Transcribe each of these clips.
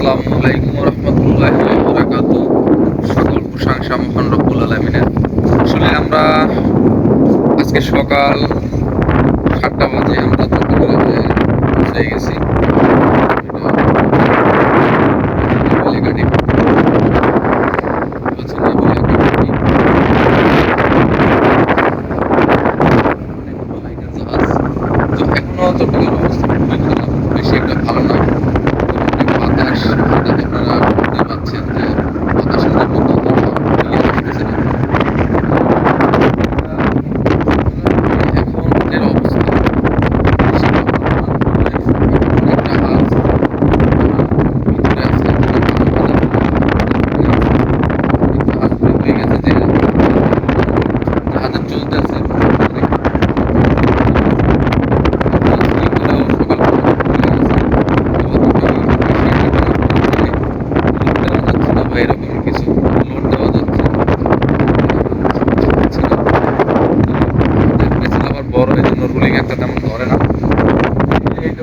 আসসালামু আলাইকুম রহমতুল্লাহ বরাকাত সকল প্রশংসা মহান রব্বুল আলমিনের। আসলে আমরা আজকে সকাল সাতটা বাজে, আমরা চট্টগ্রামে পৌঁছে গেছি। একটা তেমন ধরে না এইটা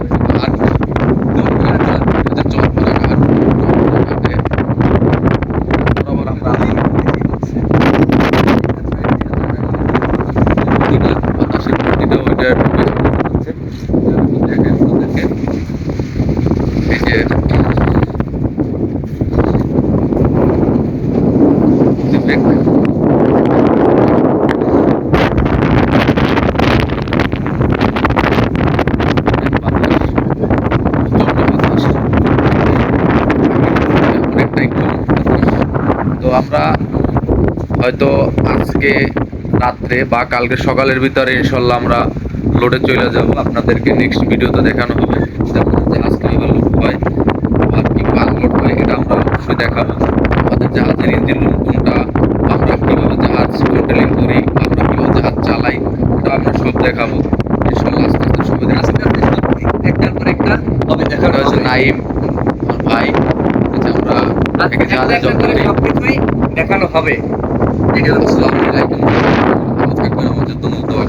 তো আমরা হয়তো আজকে রাত্রে বা কালকে সকালের ভিতরে ইনশাল্লাহ আমরা লোডে চলে যাব। আপনাদেরকে নেক্সট ভিডিওতে দেখানো হবে। যেমন জাহাজ কীভাবে লোড হয় আর কিংবা আনলোড হয় এটা আমরা অবশ্যই দেখাবো। আমাদের জাহাজের ইঞ্জিন রুম কোনটা আমরা কীভাবে জাহাজ কন্ট্রোলিং করি আমরা কীভাবে জাহাজ চালাই এটা আমরা সব দেখাবো। ইনশাল্লাহ আস্তে আস্তে সবাই আস্তে আস্তে একটার পর একটা হবে দেখা দেখানো হয়েছে নাইম আমার ভাই এই যে আমরা সবকিছুই দেখানো হবে। আমাদের জন্য দোয়া